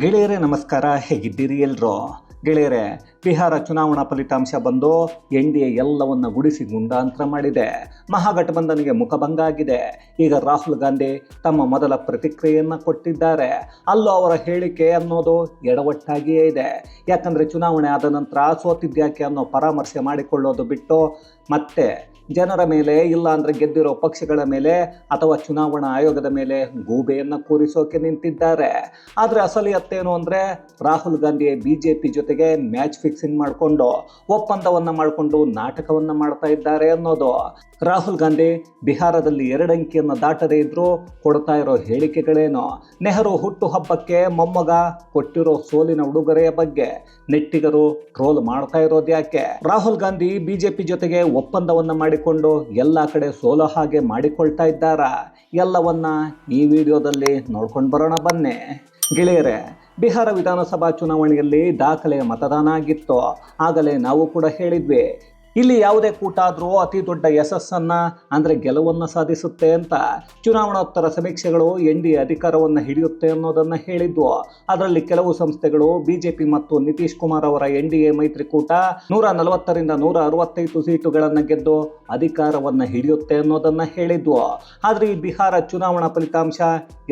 ಗೆಳೆಯರೇ, ನಮಸ್ಕಾರ. ಹೇಗಿದ್ದೀರಿ ಎಲ್ರು? ಗೆಳೆಯರೇ, ಬಿಹಾರ ಚುನಾವಣಾ ಫಲಿತಾಂಶ ಬಂದು ಎನ್ ಡಿ ಎ ಎಲ್ಲವನ್ನ ಗುಡಿಸಿ ಗುಂಡಾಂತರ ಮಾಡಿದೆ. ಮಹಾಗಠಬಂಧನಿಗೆ ಮುಖಭಂಗ ಆಗಿದೆ. ಈಗ ರಾಹುಲ್ ಗಾಂಧಿ ತಮ್ಮ ಮೊದಲ ಪ್ರತಿಕ್ರಿಯೆಯನ್ನು ಕೊಟ್ಟಿದ್ದಾರೆ. ಅಲ್ಲೂ ಅವರ ಹೇಳಿಕೆ ಅನ್ನೋದು ಎಡವಟ್ಟಾಗಿಯೇ ಇದೆ. ಯಾಕಂದರೆ ಚುನಾವಣೆ ಆದ ನಂತರ ಸೋತಿದ್ಯಾಕೆ ಅನ್ನೋ ಪರಾಮರ್ಶೆ ಮಾಡಿಕೊಳ್ಳೋದು ಬಿಟ್ಟು ಮತ್ತೆ ಜನರ ಮೇಲೆ, ಇಲ್ಲ ಅಂದ್ರೆ ಗೆದ್ದಿರೋ ಪಕ್ಷಗಳ ಮೇಲೆ ಅಥವಾ ಚುನಾವಣಾ ಆಯೋಗದ ಮೇಲೆ ಗೂಬೆಯನ್ನ ಕೂರಿಸೋಕೆ ನಿಂತಿದ್ದಾರೆ. ಆದರೆ ಅಸಲಿಯತ್ತೇನು ಅಂದ್ರೆ ರಾಹುಲ್ ಗಾಂಧಿ ಬಿಜೆಪಿ ಜೊತೆಗೆ ಮ್ಯಾಚ್ ಫಿಕ್ಸಿಂಗ್ ಮಾಡಿಕೊಂಡು, ಒಪ್ಪಂದವನ್ನ ಮಾಡಿಕೊಂಡು ನಾಟಕವನ್ನ ಮಾಡ್ತಾ ಇದ್ದಾರೆ ಅನ್ನೋದು. ರಾಹುಲ್ ಗಾಂಧಿ ಬಿಹಾರದಲ್ಲಿ ಎರಡಂಕಿಯನ್ನು ದಾಟದೇ ಇದ್ರು ಕೊಡ್ತಾ ಇರೋ ಹೇಳಿಕೆಗಳೇನು? ನೆಹರು ಹುಟ್ಟುಹಬ್ಬಕ್ಕೆ ಮೊಮ್ಮಗ ಕೊಟ್ಟಿರೋ ಸೋಲಿನ ಉಡುಗೊರೆಯ ಬಗ್ಗೆ ನೆಟ್ಟಿಗರು ಟ್ರೋಲ್ ಮಾಡ್ತಾ ಇರೋದು ಯಾಕೆ ರಾಹುಲ್ ಗಾಂಧಿ ಬಿಜೆಪಿ ಜೊತೆಗೆ ಒಪ್ಪಂದವನ್ನ ಮಾಡಿಕೊಂಡು ಎಲ್ಲ ಕಡೆ ಸೋಲೋ ಹಾಗೆ ಮಾಡಿಕೊಳ್ತಾ ಇದ್ದಾರಾ? ಎಲ್ಲವನ್ನ ಈ ವಿಡಿಯೋದಲ್ಲಿ ನೋಡ್ಕೊಂಡು ಬರೋಣ ಬನ್ನಿ. ಗೆಳೆಯರೇ, ಬಿಹಾರ ವಿಧಾನಸಭಾ ಚುನಾವಣೆಯಲ್ಲಿ ದಾಖಲೆ ಮತದಾನ ಆಗಿತ್ತು. ಆಗಲೇ ನಾವು ಕೂಡ ಹೇಳಿದ್ವಿ. ಇಲ್ಲಿ ಯಾವುದೇ ಕೂಟ ಆದರೂ ಅತಿ ದೊಡ್ಡ ಯಶಸ್ಸನ್ನು, ಅಂದರೆ ಗೆಲುವನ್ನು ಸಾಧಿಸುತ್ತೆ ಅಂತ ಚುನಾವಣೋತ್ತರ ಸಮೀಕ್ಷೆಗಳು ಎನ್ ಡಿ ಅಧಿಕಾರವನ್ನು ಹಿಡಿಯುತ್ತೆ ಅನ್ನೋದನ್ನು ಹೇಳಿದ್ದು. ಅದರಲ್ಲಿ ಕೆಲವು ಸಂಸ್ಥೆಗಳು ಬಿಜೆಪಿ ಮತ್ತು ನಿತೀಶ್ ಕುಮಾರ್ ಅವರ ಎನ್ ಡಿ ಎ ಮೈತ್ರಿಕೂಟ ನೂರ ನಲವತ್ತರಿಂದ ನೂರ ಅರವತ್ತೈದು ಸೀಟುಗಳನ್ನು ಗೆದ್ದು ಅಧಿಕಾರವನ್ನು ಹಿಡಿಯುತ್ತೆ ಅನ್ನೋದನ್ನು ಹೇಳಿದ್ವು ಆದರೆ ಈ ಬಿಹಾರ ಚುನಾವಣಾ ಫಲಿತಾಂಶ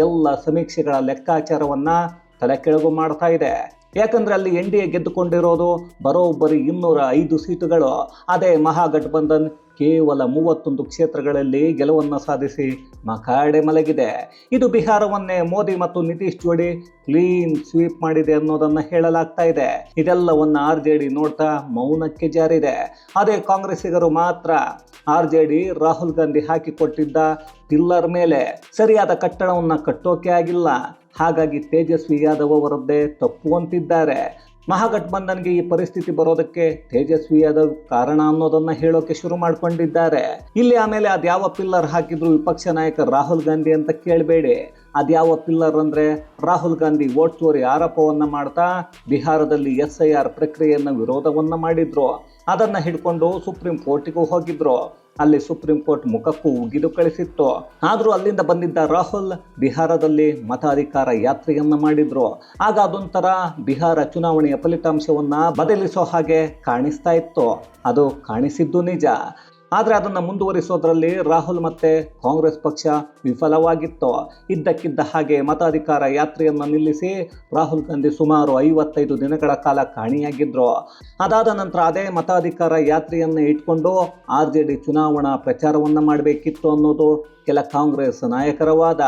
ಎಲ್ಲ ಸಮೀಕ್ಷೆಗಳ ಲೆಕ್ಕಾಚಾರವನ್ನು ತಲೆ ಕೆಳಗು ಮಾಡ್ತಾ ಇದೆ. ಯಾಕಂದ್ರೆ ಅಲ್ಲಿ ಎನ್ ಡಿ ಎ ಗೆದ್ದುಕೊಂಡಿರೋದು ಬರೋಬ್ಬರಿ ಇನ್ನೂರ ಐದು ಸೀಟುಗಳು. ಅದೇ ಮಹಾಗಠಬಂಧನ್ ಕೇವಲ ಮೂವತ್ತೊಂದು ಕ್ಷೇತ್ರಗಳಲ್ಲಿ ಗೆಲುವನ್ನು ಸಾಧಿಸಿ ಮಕಾಡೆ ಮಲಗಿದೆ. ಇದು ಬಿಹಾರವನ್ನೇ ಮೋದಿ ಮತ್ತು ನಿತೀಶ್ ಜೋಡಿ ಕ್ಲೀನ್ ಸ್ವೀಪ್ ಮಾಡಿದೆ ಅನ್ನೋದನ್ನು ಹೇಳಲಾಗ್ತಾ ಇದೆ. ಇದೆಲ್ಲವನ್ನ ಆರ್ ಜೆ ಡಿ ನೋಡ್ತಾ ಮೌನಕ್ಕೆ ಜಾರಿದೆ. ಅದೇ ಕಾಂಗ್ರೆಸ್ಸಿಗರು ಮಾತ್ರ R J D Rahul Gandhi ಹಾಕಿಕೊಟ್ಟಿದ್ದ pillar ಮೇಲೆ. ಸರಿಯಾದ ಕಟ್ಟಡವನ್ನು ಕಟ್ಟೋಕೆ ಆಗಿಲ್ಲ. ಹಾಗಾಗಿ ತೇಜಸ್ವಿ ಯಾದವ್ ಅವರದ್ದೇ ತಪ್ಪು ಅಂತಿದ್ದಾರೆ. ಮಹಾಗಠಬಂಧನ್ಗೆ ಈ ಪರಿಸ್ಥಿತಿ ಬರೋದಕ್ಕೆ ತೇಜಸ್ವಿ ಯಾದವ್ ಕಾರಣ ಅನ್ನೋದನ್ನ ಹೇಳೋಕೆ ಶುರು ಮಾಡ್ಕೊಂಡಿದ್ದಾರೆ. ಇಲ್ಲಿ ಆಮೇಲೆ ಅದ್ಯಾವ ಪಿಲ್ಲರ್ ಹಾಕಿದ್ರು ವಿಪಕ್ಷ ನಾಯಕ ರಾಹುಲ್ ಗಾಂಧಿ ಅಂತ ಕೇಳಬೇಡಿ. ಅದ್ಯಾವ ಪಿಲ್ಲರ್ ಅಂದ್ರೆ ರಾಹುಲ್ ಗಾಂಧಿ ವೋಟ್ ಚೋರಿ ಆರೋಪವನ್ನು ಮಾಡ್ತಾ ಬಿಹಾರದಲ್ಲಿ ಎಸ್ ಐ ಆರ್ ಪ್ರಕ್ರಿಯೆಯನ್ನು ವಿರೋಧವನ್ನ ಮಾಡಿದ್ರು. ಅದನ್ನ ಹಿಡ್ಕೊಂಡು ಸುಪ್ರೀಂ ಕೋರ್ಟಿಗೂ ಹೋಗಿದ್ರು. ಅಲ್ಲಿ ಸುಪ್ರೀಂ ಕೋರ್ಟ್ ಮುಖಕ್ಕೂ ಉಗಿದು ಕಳಿಸಿತ್ತು. ಆದರೂ ಅಲ್ಲಿಂದ ಬಂದಿದ್ದ ರಾಹುಲ್ ಬಿಹಾರದಲ್ಲಿ ಮತಾಧಿಕಾರ ಯಾತ್ರೆಯನ್ನ ಮಾಡಿದ್ರು. ಆಗ ಅದೊಂಥರ ಬಿಹಾರ ಚುನಾವಣೆಯ ಫಲಿತಾಂಶವನ್ನ ಬದಲಿಸೋ ಹಾಗೆ ಕಾಣಿಸ್ತಾ ಇತ್ತು. ಅದು ಕಾಣಿಸಿದ್ದು ನಿಜ. ಆದರೆ ಅದನ್ನು ಮುಂದುವರಿಸೋದ್ರಲ್ಲಿ ರಾಹುಲ್ ಮತ್ತೆ ಕಾಂಗ್ರೆಸ್ ಪಕ್ಷ ವಿಫಲವಾಗಿತ್ತು. ಇದ್ದಕ್ಕಿದ್ದ ಹಾಗೆ ಮತಾಧಿಕಾರ ಯಾತ್ರೆಯನ್ನು ನಿಲ್ಲಿಸಿ ರಾಹುಲ್ ಗಾಂಧಿ ಸುಮಾರು ಐವತ್ತೈದು ದಿನಗಳ ಕಾಲ ಕಾಣಿಯಾಗಿದ್ದರು ಅದಾದ ನಂತರ ಅದೇ ಮತಾಧಿಕಾರ ಯಾತ್ರೆಯನ್ನು ಇಟ್ಕೊಂಡು ಆರ್ ಜೆ ಡಿ ಚುನಾವಣಾ ಪ್ರಚಾರವನ್ನು ಮಾಡಬೇಕಿತ್ತು ಅನ್ನೋದು ಕೆಲ ಕಾಂಗ್ರೆಸ್ ನಾಯಕರ ವಾದ.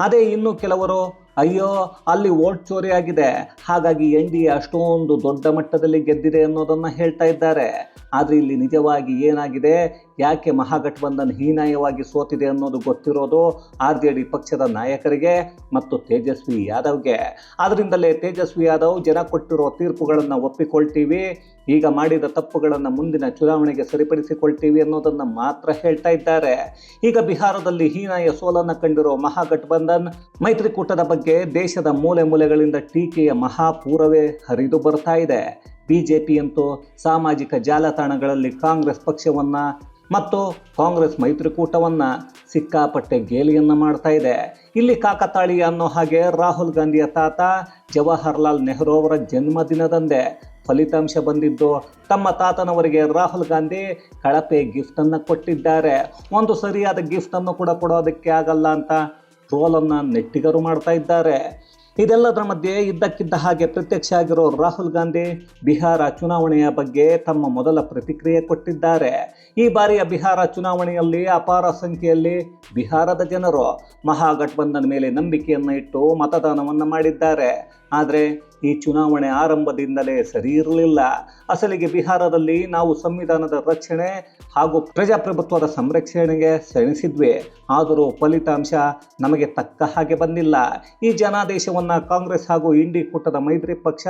ಅದೇ ಇನ್ನು ಕೆಲವರು ಅಯ್ಯೋ, ಅಲ್ಲಿ ವೋಟ್ ಚೋರಿ ಆಗಿದೆ. ಹಾಗಾಗಿ ಎನ್ ಡಿ ಎ ಅಷ್ಟೊಂದು ದೊಡ್ಡ ಮಟ್ಟದಲ್ಲಿ ಗೆದ್ದಿದೆ ಅನ್ನೋದನ್ನ ಹೇಳ್ತಾ ಇದ್ದಾರೆ. ಆದ್ರೆ ಇಲ್ಲಿ ನಿಜವಾಗಿ ಏನಾಗಿದೆ? ಯಾಕೆ ಮಹಾಗಠಬಂಧನ್ ಹೀನಾಯವಾಗಿ ಸೋತಿದೆ ಅನ್ನೋದು ಗೊತ್ತಿರೋದು ಆರ್ ಜೆ ಡಿ ಪಕ್ಷದ ನಾಯಕರಿಗೆ ಮತ್ತು ತೇಜಸ್ವಿ ಯಾದವ್ಗೆ. ಆದ್ರಿಂದಲೇ ತೇಜಸ್ವಿ ಯಾದವ್ ಜನ ಕೊಟ್ಟಿರೋ ತೀರ್ಪುಗಳನ್ನು ಒಪ್ಪಿಕೊಳ್ತೀವಿ, ಈಗ ಮಾಡಿದ ತಪ್ಪುಗಳನ್ನು ಮುಂದಿನ ಚುನಾವಣೆಗೆ ಸರಿಪಡಿಸಿಕೊಳ್ತೀವಿ ಅನ್ನೋದನ್ನು ಮಾತ್ರ ಹೇಳ್ತಾ ಇದ್ದಾರೆ. ಈಗ ಬಿಹಾರದಲ್ಲಿ ಹೀನಾಯ ಸೋಲನ್ನು ಕಂಡಿರುವ ಮಹಾಗಠಬಂಧನ್ ಮೈತ್ರಿಕೂಟದ ಬಗ್ಗೆ ದೇಶದ ಮೂಲೆ ಮೂಲೆಗಳಿಂದ ಟೀಕೆಯ ಮಹಾಪೂರವೇ ಹರಿದು ಬರ್ತಾ ಇದೆ. ಬಿಜೆಪಿ ಅಂತೂ ಸಾಮಾಜಿಕ ಜಾಲತಾಣಗಳಲ್ಲಿ ಕಾಂಗ್ರೆಸ್ ಪಕ್ಷವನ್ನು ಮತ್ತು ಕಾಂಗ್ರೆಸ್ ಮೈತ್ರಿಕೂಟವನ್ನು ಸಿಕ್ಕಾಪಟ್ಟೆ ಗೇಲಿಯನ್ನು ಮಾಡ್ತಾ ಇದೆ. ಇಲ್ಲಿ ಕಾಕತಾಳಿ ಅನ್ನೋ ಹಾಗೆ ರಾಹುಲ್ ಗಾಂಧಿಯ ತಾತ ಜವಾಹರ್ಲಾಲ್ ನೆಹರು ಅವರ ಜನ್ಮದಿನದಂದೇ ಫಲಿತಾಂಶ ಬಂದಿದ್ದು, ತಮ್ಮ ತಾತನವರಿಗೆ ರಾಹುಲ್ ಗಾಂಧಿ ಕಳಪೆ ಗಿಫ್ಟನ್ನು ಕೊಟ್ಟಿದ್ದಾರೆ. ಒಂದು ಸರಿಯಾದ ಗಿಫ್ಟನ್ನು ಕೂಡ ಕೊಡೋದಕ್ಕೆ ಆಗಲ್ಲ ಅಂತ ಟ್ರೋಲನ್ನು ನೆಟ್ಟಿಗರು ಮಾಡ್ತಾ ಇದ್ದಾರೆ. ಇದೆಲ್ಲದರ ಮಧ್ಯೆ ಇದ್ದಕ್ಕಿದ್ದ ಹಾಗೆ ಪ್ರತ್ಯಕ್ಷ ಆಗಿರೋ ರಾಹುಲ್ ಗಾಂಧಿ ಬಿಹಾರ ಚುನಾವಣೆಯ ಬಗ್ಗೆ ತಮ್ಮ ಮೊದಲ ಪ್ರತಿಕ್ರಿಯೆ ಕೊಟ್ಟಿದ್ದಾರೆ. ಈ ಬಾರಿಯ ಬಿಹಾರ ಚುನಾವಣೆಯಲ್ಲಿ ಅಪಾರ ಸಂಖ್ಯೆಯಲ್ಲಿ ಬಿಹಾರದ ಜನರು ಮಹಾಗಠಬಂಧನ ಮೇಲೆ ನಂಬಿಕೆಯನ್ನು ಇಟ್ಟು ಮತದಾನವನ್ನು ಮಾಡಿದ್ದಾರೆ. ಆದರೆ ಈ ಚುನಾವಣೆ ಆರಂಭದಿಂದಲೇ ಸರಿ ಇರಲಿಲ್ಲ. ಅಸಲಿಗೆ ಬಿಹಾರದಲ್ಲಿ ನಾವು ಸಂವಿಧಾನದ ರಕ್ಷಣೆ ಹಾಗೂ ಪ್ರಜಾಪ್ರಭುತ್ವದ ಸಂರಕ್ಷಣೆಗೆ ಸೆಣಸಿದ್ವಿ. ಆದರೂ ಫಲಿತಾಂಶ ನಮಗೆ ತಕ್ಕ ಹಾಗೆ ಬಂದಿಲ್ಲ. ಈ ಜನಾದೇಶವನ್ನು ಕಾಂಗ್ರೆಸ್ ಹಾಗೂ ಇಂಡಿ ಕೂಟದ ಮೈತ್ರಿ ಪಕ್ಷ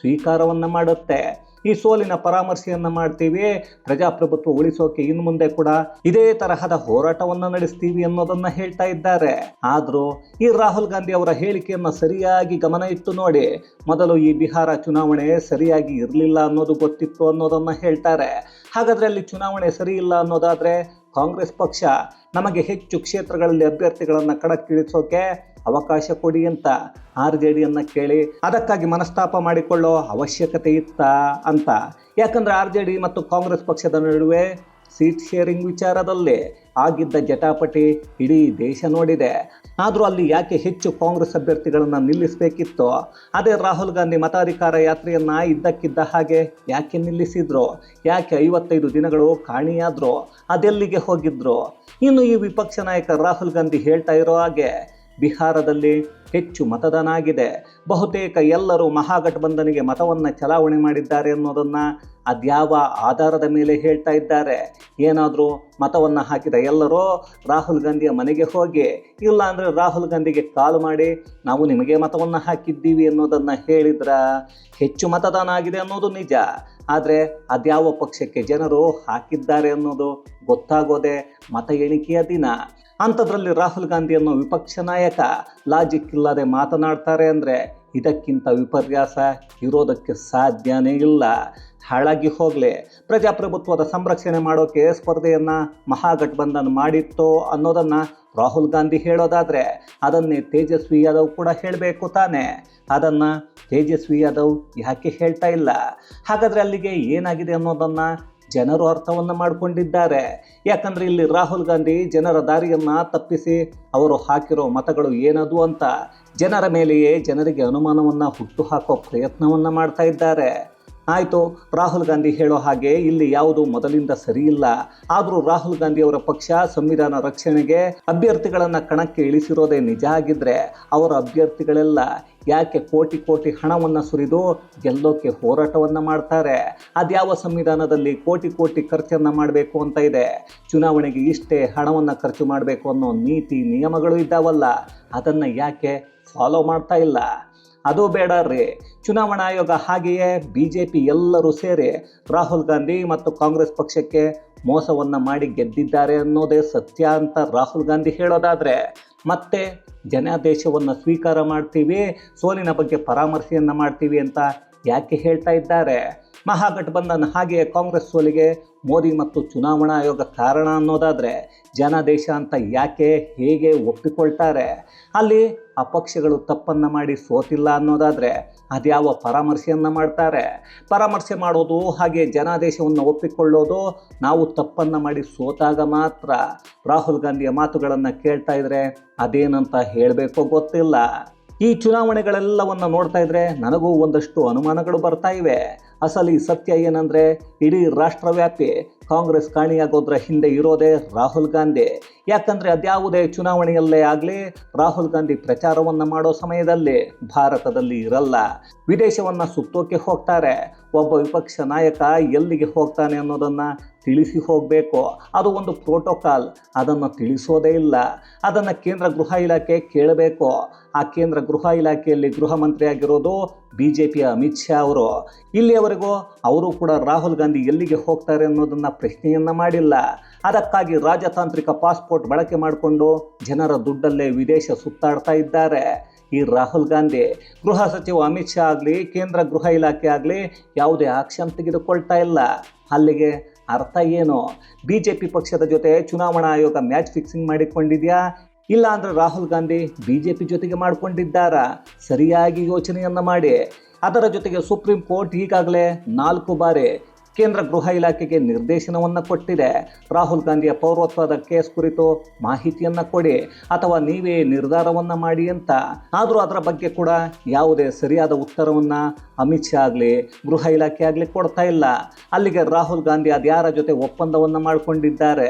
ಸ್ವೀಕಾರವನ್ನು ಮಾಡುತ್ತೆ. ಈ ಸೋಲಿನ ಪರಾಮರ್ಶೆಯನ್ನು ಮಾಡ್ತೀವಿ, ಪ್ರಜಾಪ್ರಭುತ್ವ ಉಳಿಸೋಕೆ ಇನ್ನು ಮುಂದೆ ಕೂಡ ಇದೇ ತರಹದ ಹೋರಾಟವನ್ನ ನಡೆಸ್ತೀವಿ ಅನ್ನೋದನ್ನ ಹೇಳ್ತಾ ಇದ್ದಾರೆ. ಆದರೂ ಈ ರಾಹುಲ್ ಗಾಂಧಿ ಅವರ ಹೇಳಿಕೆಯನ್ನು ಸರಿಯಾಗಿ ಗಮನ ಇಟ್ಟು ನೋಡಿ, ಮೊದಲು ಈ ಬಿಹಾರ ಚುನಾವಣೆ ಸರಿಯಾಗಿ ಇರಲಿಲ್ಲ ಅನ್ನೋದು ಗೊತ್ತಿತ್ತು ಅನ್ನೋದನ್ನ ಹೇಳ್ತಾರೆ. ಹಾಗಾದ್ರೆ ಅಲ್ಲಿ ಚುನಾವಣೆ ಸರಿ ಇಲ್ಲ ಅನ್ನೋದಾದ್ರೆ ಕಾಂಗ್ರೆಸ್ ಪಕ್ಷ ನಮಗೆ ಹೆಚ್ಚು ಕ್ಷೇತ್ರಗಳಲ್ಲಿ ಅಭ್ಯರ್ಥಿಗಳನ್ನು ಕಣಕ್ಕಿಳಿಸೋಕೆ ಅವಕಾಶ ಕೊಡಿ ಅಂತ ಆರ್ ಜೆ ಡಿಯನ್ನು ಕೇಳಿ ಅದಕ್ಕಾಗಿ ಮನಸ್ತಾಪ ಮಾಡಿಕೊಳ್ಳೋ ಅವಶ್ಯಕತೆ ಇತ್ತ ಅಂತ. ಯಾಕಂದ್ರೆ ಆರ್ ಜೆ ಡಿ ಮತ್ತು ಕಾಂಗ್ರೆಸ್ ಪಕ್ಷದ ನಡುವೆ ಸೀಟ್ ಶೇರಿಂಗ್ ವಿಚಾರದಲ್ಲಿ ಆಗಿದ್ದ ಜಟಾಪಟಿ ಇಡೀ ದೇಶ ನೋಡಿದೆ. ಆದರೂ ಅಲ್ಲಿ ಯಾಕೆ ಹೆಚ್ಚು ಕಾಂಗ್ರೆಸ್ ಅಭ್ಯರ್ಥಿಗಳನ್ನು ನಿಲ್ಲಿಸಬೇಕಿತ್ತು, ಅದೇ ರಾಹುಲ್ ಗಾಂಧಿ ಮತಾಧಿಕಾರ ಯಾತ್ರೆಯನ್ನು ಇದ್ದಕ್ಕಿದ್ದ ಹಾಗೆ ಯಾಕೆ ನಿಲ್ಲಿಸಿದ್ರು, ಯಾಕೆ ಐವತ್ತೈದು ದಿನಗಳು ಕಾಣಿಯಾದ್ರು, ಅದೆಲ್ಲಿಗೆ ಹೋಗಿದ್ರು? ಇನ್ನು ಈ ವಿಪಕ್ಷ ನಾಯಕ ರಾಹುಲ್ ಗಾಂಧಿ ಹೇಳ್ತಾ ಇರೋ ಹಾಗೆ ಬಿಹಾರದಲ್ಲಿ ಹೆಚ್ಚು ಮತದಾನ ಆಗಿದೆ ಬಹುತೇಕ ಎಲ್ಲರೂ ಮಹಾಗಠಬಂಧನಿಗೆ ಮತವನ್ನು ಚಲಾವಣೆ ಮಾಡಿದ್ದಾರೆ ಅನ್ನೋದನ್ನು ಅದ್ಯಾವ ಆಧಾರದ ಮೇಲೆ ಹೇಳ್ತಾ ಇದ್ದಾರೆ. ಏನಾದರೂ ಮತವನ್ನು ಹಾಕಿದ ಎಲ್ಲರೂ ರಾಹುಲ್ ಗಾಂಧಿಯ ಮನೆಗೆ ಹೋಗಿ ಇಲ್ಲ ಅಂದರೆ ರಾಹುಲ್ ಗಾಂಧಿಗೆ ಕಾಲ್ ಮಾಡಿ ನಾವು ನಿಮಗೆ ಮತವನ್ನು ಹಾಕಿದ್ದೀವಿ ಅನ್ನೋದನ್ನು ಹೇಳಿದ್ರ ಹೆಚ್ಚು ಮತದಾನ ಆಗಿದೆ ಅನ್ನೋದು ನಿಜ. ಆದರೆ ಅದ್ಯಾವ ಪಕ್ಷಕ್ಕೆ ಜನರು ಹಾಕಿದ್ದಾರೆ ಅನ್ನೋದು ಗೊತ್ತಾಗೋದೆ ಮತ ಎಣಿಕೆಯ ದಿನ. ಅಂಥದ್ರಲ್ಲಿ ರಾಹುಲ್ ಗಾಂಧಿ ಅನ್ನೋ ವಿಪಕ್ಷ ನಾಯಕ ಲಾಜಿಕ್ ಇಲ್ಲದೆ ಮಾತನಾಡ್ತಾರೆ ಅಂದರೆ ಇದಕ್ಕಿಂತ ವಿಪರ್ಯಾಸ ಇರೋದಕ್ಕೆ ಸಾಧ್ಯನೇ ಇಲ್ಲ. ಹಾಳಾಗಿ ಹೋಗಲಿ. ಪ್ರಜಾಪ್ರಭುತ್ವದ ಸಂರಕ್ಷಣೆ ಮಾಡೋಕೆ ಸ್ಪರ್ಧೆಯನ್ನು ಮಹಾಗಠಬಂಧನ್ ಮಾಡಿತ್ತು ಅನ್ನೋದನ್ನು ರಾಹುಲ್ ಗಾಂಧಿ ಹೇಳೋದಾದರೆ ಅದನ್ನೇ ತೇಜಸ್ವಿ ಯಾದವ್ ಕೂಡ ಹೇಳಬೇಕು ತಾನೇ. ಅದನ್ನು ತೇಜಸ್ವಿ ಯಾದವ್ ಯಾಕೆ ಹೇಳ್ತಾ ಇಲ್ಲ? ಹಾಗಾದರೆ ಅಲ್ಲಿಗೆ ಏನಾಗಿದೆ ಅನ್ನೋದನ್ನು ಜನರು ಅರ್ಥವನ್ನು ಮಾಡಿಕೊಂಡಿದ್ದಾರೆ. ಯಾಕಂದರೆ ಇಲ್ಲಿ ರಾಹುಲ್ ಗಾಂಧಿ ಜನರ ದಾರಿಯನ್ನು ತಪ್ಪಿಸಿ ಅವರು ಹಾಕಿರೋ ಮತಗಳು ಏನದು ಅಂತ ಜನರ ಮೇಲೆಯೇ ಜನರಿಗೆ ಅನುಮಾನವನ್ನು ಹುಟ್ಟುಹಾಕೋ ಪ್ರಯತ್ನವನ್ನು ಮಾಡ್ತಾ ಇದ್ದಾರೆ. ಆಯಿತು, ರಾಹುಲ್ ಗಾಂಧಿ ಹೇಳೋ ಹಾಗೆ ಇಲ್ಲಿ ಯಾವುದು ಮೊದಲಿಂದ ಸರಿಯಿಲ್ಲ. ಆದರೂ ರಾಹುಲ್ ಗಾಂಧಿ ಅವರ ಪಕ್ಷ ಸಂವಿಧಾನ ರಕ್ಷಣೆಗೆ ಅಭ್ಯರ್ಥಿಗಳನ್ನು ಕಣಕ್ಕೆ ಇಳಿಸಿರೋದೇ ನಿಜ ಆಗಿದ್ದರೆ ಅವರ ಅಭ್ಯರ್ಥಿಗಳೆಲ್ಲ ಯಾಕೆ ಕೋಟಿ ಕೋಟಿ ಹಣವನ್ನು ಸುರಿದು ಗೆಲ್ಲೋಕೆ ಹೋರಾಟವನ್ನು ಮಾಡ್ತಾರೆ? ಅದ್ಯಾವ ಸಂವಿಧಾನದಲ್ಲಿ ಕೋಟಿ ಕೋಟಿ ಖರ್ಚನ್ನು ಮಾಡಬೇಕು ಅಂತ ಇದೆ? ಚುನಾವಣೆಗೆ ಇಷ್ಟೇ ಹಣವನ್ನು ಖರ್ಚು ಮಾಡಬೇಕು ಅನ್ನೋ ನೀತಿ ನಿಯಮಗಳು ಇದ್ದಾವಲ್ಲ, ಅದನ್ನು ಯಾಕೆ ಫಾಲೋ ಮಾಡ್ತಾ ಇಲ್ಲ? ಅದು ಬೇಡ ರೀ. ಚುನಾವಣಾ ಆಯೋಗ ಹಾಗೆಯೇ ಬಿ ಜೆ ಪಿ ಎಲ್ಲರೂ ಸೇರಿ ರಾಹುಲ್ ಗಾಂಧಿ ಮತ್ತು ಕಾಂಗ್ರೆಸ್ ಪಕ್ಷಕ್ಕೆ ಮೋಸವನ್ನು ಮಾಡಿ ಗೆದ್ದಿದ್ದಾರೆ ಅನ್ನೋದೇ ಸತ್ಯ ಅಂತ ರಾಹುಲ್ ಗಾಂಧಿ ಹೇಳೋದಾದರೆ. ಮತ್ತೆ ಜನಾದೇಶವನ್ನು ಸ್ವೀಕಾರ ಮಾಡ್ತೀವಿ, ಸೋಲಿನ ಬಗ್ಗೆ ಪರಾಮರ್ಶೆಯನ್ನು ಮಾಡ್ತೀವಿ ಅಂತ ಯಾಕೆ ಹೇಳ್ತಾ ಇದ್ದಾರೆ? ಮಹಾಗಠಬಂಧನ್ ಹಾಗೆಯೇ ಕಾಂಗ್ರೆಸ್ ಸೋಲಿಗೆ ಮೋದಿ ಮತ್ತು ಚುನಾವಣಾ ಆಯೋಗ ಕಾರಣ ಅನ್ನೋದಾದರೆ ಜನಾದೇಶ ಅಂತ ಯಾಕೆ ಹೇಗೆ ಒಪ್ಪಿಕೊಳ್ತಾರೆ? ಅಲ್ಲಿ ಆ ಪಕ್ಷಗಳು ತಪ್ಪನ್ನು ಮಾಡಿ ಸೋತಿಲ್ಲ ಅನ್ನೋದಾದರೆ ಅದ್ಯಾವ ಪರಾಮರ್ಶೆಯನ್ನು ಮಾಡ್ತಾರೆ? ಪರಾಮರ್ಶೆ ಮಾಡೋದು ಹಾಗೆ ಜನಾದೇಶವನ್ನು ಒಪ್ಪಿಕೊಳ್ಳೋದು ನಾವು ತಪ್ಪನ್ನು ಮಾಡಿ ಸೋತಾಗ ಮಾತ್ರ. ರಾಹುಲ್ ಗಾಂಧಿಯ ಮಾತುಗಳನ್ನು ಕೇಳ್ತಾ ಇದ್ರೆ ಅದೇನಂತ ಹೇಳಬೇಕೋ ಗೊತ್ತಿಲ್ಲ. ಈ ಚುನಾವಣೆಗಳೆಲ್ಲವನ್ನು ನೋಡ್ತಾ ಇದ್ರೆ ನನಗೂ ಒಂದಷ್ಟು ಅನುಮಾನಗಳು ಬರ್ತಾ ಇವೆ. ಅಸಲಿ ಸತ್ಯ ಏನಂದರೆ ಇಡೀ ರಾಷ್ಟ್ರವ್ಯಾಪಿ ಕಾಂಗ್ರೆಸ್ ಕಾಣಿಯಾಗೋದ್ರ ಹಿಂದೆ ಇರೋದೇ ರಾಹುಲ್ ಗಾಂಧಿ. ಯಾಕಂದರೆ ಅದ್ಯಾವುದೇ ಚುನಾವಣೆಯಲ್ಲೇ ಆಗಲಿ ರಾಹುಲ್ ಗಾಂಧಿ ಪ್ರಚಾರವನ್ನು ಮಾಡೋ ಸಮಯದಲ್ಲಿ ಭಾರತದಲ್ಲಿ ಇರಲ್ಲ. ವಿದೇಶವನ್ನು ಸುತ್ತೋಕೆ ಹೋಗ್ತಾರೆ. ಒಬ್ಬ ವಿಪಕ್ಷ ನಾಯಕ ಎಲ್ಲಿಗೆ ಹೋಗ್ತಾನೆ ಅನ್ನೋದನ್ನು ತಿಳಿಸಿ ಹೋಗಬೇಕು. ಅದು ಒಂದು ಪ್ರೋಟೋಕಾಲ್ ಅದನ್ನು ತಿಳಿಸೋದೇ ಇಲ್ಲ. ಅದನ್ನು ಕೇಂದ್ರ ಗೃಹ ಇಲಾಖೆ ಕೇಳಬೇಕು. ಆ ಕೇಂದ್ರ ಗೃಹ ಇಲಾಖೆಯಲ್ಲಿ ಗೃಹ ಮಂತ್ರಿ ಆಗಿರೋದು ಬಿ ಜೆ ಪಿಯ ಅಮಿತ್ ಶಾ ಅವರು. ಇಲ್ಲಿಯವರೆಗೂ ಅವರು ಕೂಡ ರಾಹುಲ್ ಗಾಂಧಿ ಎಲ್ಲಿಗೆ ಹೋಗ್ತಾರೆ ಅನ್ನೋದನ್ನು ಪ್ರಶ್ನೆಯನ್ನು ಮಾಡಿಲ್ಲ. ಅದಕ್ಕಾಗಿ ರಾಜತಾಂತ್ರಿಕ ಪಾಸ್ಪೋರ್ಟ್ ಬಳಕೆ ಮಾಡಿಕೊಂಡು ಜನರ ದುಡ್ಡಲ್ಲೇ ವಿದೇಶ ಸುತ್ತಾಡ್ತಾ ಇದ್ದಾರೆ. ಈ ರಾಹುಲ್ ಗಾಂಧಿ ಗೃಹ ಸಚಿವ ಅಮಿತ್ ಶಾ ಆಗಲಿ, ಕೇಂದ್ರ ಗೃಹ ಇಲಾಖೆ ಆಗಲಿ ಯಾವುದೇ ಆಕ್ಷನ್ ತೆಗೆದುಕೊಳ್ತಾ ಇಲ್ಲ. ಅಲ್ಲಿಗೆ ಅರ್ಥ ಏನು? ಬಿ ಜೆ ಪಿ ಪಕ್ಷದ ಜೊತೆ ಚುನಾವಣಾ ಆಯೋಗ ಮ್ಯಾಚ್ ಫಿಕ್ಸಿಂಗ್ ಮಾಡಿಕೊಂಡಿದೆಯಾ? ಇಲ್ಲ ಅಂದರೆ Rahul Gandhi B J P ಜೊತೆಗೆ ಮಾಡಿಕೊಂಡಿದ್ದಾರಾ? ಸರಿಯಾಗಿ ಯೋಚನೆಯನ್ನು ಮಾಡಿ. ಅದರ ಜೊತೆಗೆ ಸುಪ್ರೀಂ ಕೋರ್ಟ್ ಈಗಾಗಲೇ ನಾಲ್ಕು ಬಾರಿ ಕೇಂದ್ರ ಗೃಹ ಇಲಾಖೆಗೆ ನಿರ್ದೇಶನವನ್ನು ಕೊಟ್ಟಿದೆ. ರಾಹುಲ್ ಗಾಂಧಿಯ ಪೌರತ್ವದ ಕೇಸ್ ಕುರಿತು ಮಾಹಿತಿಯನ್ನು ಕೊಡಿ ಅಥವಾ ನೀವೇ ನಿರ್ಧಾರವನ್ನು ಮಾಡಿ ಅಂತ. ಆದರೂ ಅದರ ಬಗ್ಗೆ ಕೂಡ ಯಾವುದೇ ಸರಿಯಾದ ಉತ್ತರವನ್ನು ಅಮಿತ್ ಶಾ ಆಗಲಿ, ಗೃಹ ಇಲಾಖೆ ಆಗಲಿ ಕೊಡ್ತಾ ಇಲ್ಲ. ಅಲ್ಲಿಗೆ ರಾಹುಲ್ ಗಾಂಧಿ ಅದ್ಯಾರ ಜೊತೆ ಒಪ್ಪಂದವನ್ನು ಮಾಡಿಕೊಂಡಿದ್ದಾರೆ.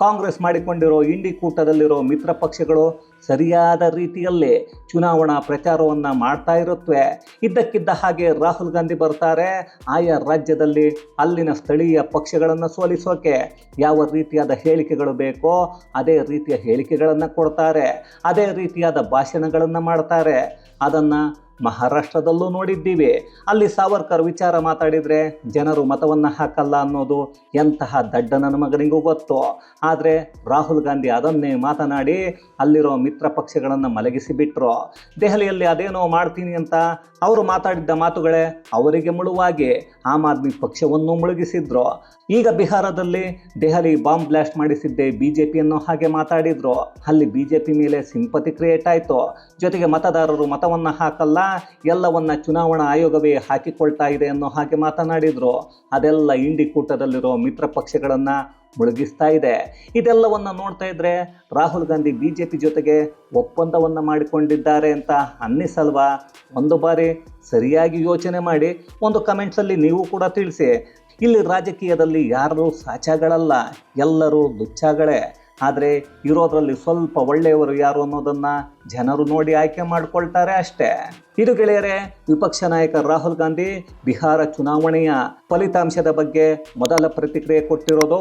ಕಾಂಗ್ರೆಸ್ ಮಾಡಿಕೊಂಡಿರೋ ಇಂಡಿ ಕೂಟದಲ್ಲಿರೋ ಮಿತ್ರ ಪಕ್ಷಗಳು ಸರಿಯಾದ ರೀತಿಯಲ್ಲಿ ಚುನಾವಣಾ ಪ್ರಚಾರವನ್ನು ಮಾಡ್ತಾ ಇರುತ್ತವೆ ಇದ್ದಕ್ಕಿದ್ದ ಹಾಗೆ ರಾಹುಲ್ ಗಾಂಧಿ ಬರ್ತಾರೆ. ಆಯಾ ರಾಜ್ಯದಲ್ಲಿ ಅಲ್ಲಿನ ಸ್ಥಳೀಯ ಪಕ್ಷಗಳನ್ನು ಸೋಲಿಸೋಕೆ ಯಾವ ರೀತಿಯಾದ ಹೇಳಿಕೆಗಳು ಬೇಕೋ ಅದೇ ರೀತಿಯ ಹೇಳಿಕೆಗಳನ್ನು ಕೊಡ್ತಾರೆ. ಅದೇ ರೀತಿಯಾದ ಭಾಷಣಗಳನ್ನು ಮಾಡ್ತಾರೆ. ಅದನ್ನು ಮಹಾರಾಷ್ಟ್ರದಲ್ಲೂ ನೋಡಿದ್ದೀವಿ. ಅಲ್ಲಿ ಸಾವರ್ಕರ್ ವಿಚಾರ ಮಾತಾಡಿದರೆ ಜನರು ಮತವನ್ನು ಹಾಕಲ್ಲ ಅನ್ನೋದು ಎಂತಹ ದಡ್ಡ ನನ್ನ ಮಗನಿಗೂ ಗೊತ್ತು. ಆದರೆ ರಾಹುಲ್ ಗಾಂಧಿ ಅದನ್ನೇ ಮಾತನಾಡಿ ಅಲ್ಲಿರೋ ಮಿತ್ರ ಪಕ್ಷಗಳನ್ನು ಮಲಗಿಸಿಬಿಟ್ರು. ದೆಹಲಿಯಲ್ಲಿ ಅದೇನೋ ಮಾಡ್ತೀನಿ ಅಂತ ಅವರು ಮಾತಾಡಿದ್ದ ಮಾತುಗಳೇ ಅವರಿಗೆ ಮುಳುವಾಗಿ ಆಮ್ ಆದ್ಮಿ ಪಕ್ಷವನ್ನು ಮುಳುಗಿಸಿದ್ರು. ಈಗ ಬಿಹಾರದಲ್ಲಿ ದೆಹಲಿ ಬಾಂಬ್ ಬ್ಲಾಸ್ಟ್ ಮಾಡಿಸಿದ್ದೆ ಬಿ ಜೆ ಪಿಯನ್ನು ಹಾಗೆ ಮಾತಾಡಿದ್ರು. ಅಲ್ಲಿ ಬಿ ಜೆ ಪಿ ಮೇಲೆ ಸಿಂಪತಿ ಕ್ರಿಯೇಟ್ ಆಯಿತು. ಜೊತೆಗೆ ಮತದಾರರು ಮತವನ್ನು ಹಾಕಲ್ಲ ಎಲ್ಲವನ್ನ ಚುನಾವಣಾ ಆಯೋಗವೇ ಹಾಕಿಕೊಳ್ತಾ ಇದೆ ಅನ್ನೋ ಹಾಗೆ ಮಾತನಾಡಿದ್ರು. ಅದೆಲ್ಲ ಇಂಡಿ ಕೂಟದಲ್ಲಿರೋ ಮಿತ್ರ ಪಕ್ಷಗಳನ್ನು ಮುಳುಗಿಸ್ತಾ ಇದೆ. ಇದೆಲ್ಲವನ್ನ ನೋಡ್ತಾ ಇದ್ರೆ Rahul Gandhi B J P ಜೊತೆಗೆ ಒಪ್ಪಂದವನ್ನು ಮಾಡಿಕೊಂಡಿದ್ದಾರೆ ಅಂತ ಅನ್ನಿಸಲ್ವಾ? ಒಂದು ಬಾರಿ ಸರಿಯಾಗಿ ಯೋಚನೆ ಮಾಡಿ, ಒಂದು ಕಮೆಂಟ್ಸಲ್ಲಿ ನೀವು ಕೂಡ ತಿಳಿಸಿ. ಇಲ್ಲಿ ರಾಜಕೀಯದಲ್ಲಿ ಯಾರೂ ಸಾಚಾಗಳಲ್ಲ, ಎಲ್ಲರೂ ಲುಚ್ಚಾಗಳೇ. ಆದರೆ ಇರೋದ್ರಲ್ಲಿ ಸ್ವಲ್ಪ ಒಳ್ಳೆಯವರು ಯಾರು ಅನ್ನೋದನ್ನು ಜನರು ನೋಡಿ ಆಯ್ಕೆ ಮಾಡಿಕೊಳ್ತಾರೆ ಅಷ್ಟೇ. ಇದು ಗೆಳೆಯರೆ, ವಿಪಕ್ಷ ನಾಯಕ ರಾಹುಲ್ ಗಾಂಧಿ ಬಿಹಾರ ಚುನಾವಣೆಯ ಫಲಿತಾಂಶದ ಬಗ್ಗೆ ಮೊದಲ ಪ್ರತಿಕ್ರಿಯೆ ಕೊಟ್ಟಿರೋದು.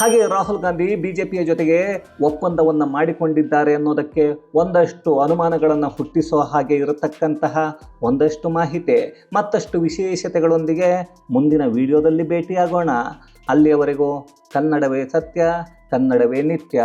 ಹಾಗೆ ರಾಹುಲ್ ಗಾಂಧಿ ಬಿಜೆಪಿಯ ಜೊತೆಗೆ ಒಪ್ಪಂದವನ್ನು ಮಾಡಿಕೊಂಡಿದ್ದಾರೆ ಅನ್ನೋದಕ್ಕೆ ಒಂದಷ್ಟು ಅನುಮಾನಗಳನ್ನು ಹುಟ್ಟಿಸೋ ಹಾಗೆ ಇರತಕ್ಕಂತಹ ಒಂದಷ್ಟು ಮಾಹಿತಿ. ಮತ್ತಷ್ಟು ವಿಶೇಷತೆಗಳೊಂದಿಗೆ ಮುಂದಿನ ವಿಡಿಯೋದಲ್ಲಿ ಭೇಟಿಯಾಗೋಣ. ಅಲ್ಲಿಯವರೆಗೂ ಕನ್ನಡವೇ ಸತ್ಯ ಕನ್ನಡವೇ ನಿತ್ಯ.